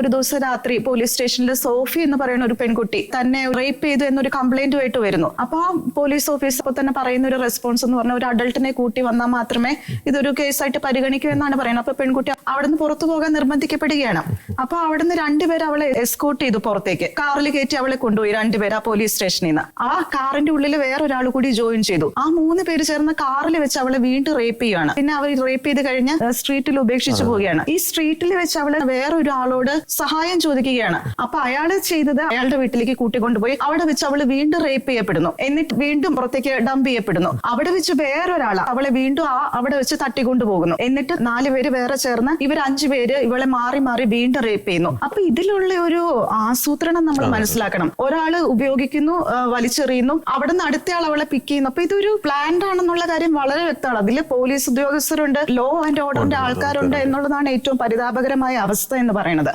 ഒരു ദിവസം രാത്രി പോലീസ് സ്റ്റേഷനിൽ സോഫി എന്ന് പറയുന്ന ഒരു പെൺകുട്ടി തന്നെ റേപ്പ് ചെയ്തു എന്നൊരു കംപ്ലൈന്റുമായിട്ട് വരുന്നു. അപ്പൊ ആ പോലീസ് ഓഫീസർ അപ്പൊ തന്നെ പറയുന്ന ഒരു റെസ്പോൺസ് എന്ന് പറഞ്ഞാൽ ഒരു അഡൾട്ടിനെ കൂട്ടി വന്നാൽ മാത്രമേ ഇതൊരു കേസായിട്ട് പരിഗണിക്കൂ എന്നാണ് പറയുന്നത്. അപ്പൊ പെൺകുട്ടി അവിടെ നിന്ന് പുറത്തു പോകാൻ നിർബന്ധിക്കപ്പെടുകയാണ്. അപ്പൊ അവിടുന്ന് രണ്ടുപേർ അവളെ എസ്കോട്ട് ചെയ്തു പുറത്തേക്ക്. കാറിൽ കയറ്റി അവളെ കൊണ്ടുപോയി രണ്ടുപേർ ആ പോലീസ് സ്റ്റേഷനിൽ നിന്ന് ആ കാറിന്റെ ഉള്ളിൽ വേറൊരാൾ കൂടി ജോയിൻ ചെയ്തു. ആ മൂന്ന് പേര് ചേർന്ന് കാറിൽ വെച്ച് അവളെ വീണ്ടും റേപ്പ് ചെയ്യുകയാണ് പിന്നെ അവർ റേപ്പ് ചെയ്ത് കഴിഞ്ഞ് സ്ട്രീറ്റിൽ ഉപേക്ഷിച്ചു പോവുകയാണ്. ഈ സ്ട്രീറ്റിൽ വെച്ച് അവൾ വേറൊരാളോട് സഹായം ചോദിക്കുകയാണ്. അപ്പൊ അയാൾ ചെയ്തത് അയാളുടെ വീട്ടിലേക്ക് കൂട്ടിക്കൊണ്ടുപോയി. അവിടെ വെച്ച് അവൾ വീണ്ടും റേപ്പ് ചെയ്യപ്പെടുന്നു. എന്നിട്ട് വീണ്ടും പുറത്തേക്ക് ഡംപ് ചെയ്യപ്പെടുന്നു. അവിടെ വെച്ച് വേറൊരാൾ അവളെ വീണ്ടും ആ അവിടെ വെച്ച് തട്ടിക്കൊണ്ടുപോകുന്നു. എന്നിട്ട് നാല് പേര് വേറെ ചേർന്ന് ഇവർ അഞ്ചു പേര് ഇവളെ മാറി മാറി വീണ്ടും റേപ്പ് ചെയ്യുന്നു. അപ്പൊ ഇതിലുള്ള ഒരു ആസൂത്രണം നമ്മൾ മനസ്സിലാക്കണം. ഒരാൾ ഉപയോഗിക്കുന്നു വലിച്ചെറിയുന്നു അവിടെ നിന്ന് അടുത്തയാൾ അവളെ പിക്ക് ചെയ്യുന്നു. അപ്പൊ ഇതൊരു പ്ലാൻഡ് ആണെന്നുള്ള കാര്യം വളരെ വ്യക്തമാണ്. അതിൽ പോലീസ് ഉദ്യോഗസ്ഥരുണ്ട് ലോ ആൻഡ് ഓർഡറിന്റെ ആൾക്കാരുണ്ട് എന്നുള്ളതാണ് ഏറ്റവും പരിതാപകരമായ അവസ്ഥ എന്ന് പറയുന്നത്.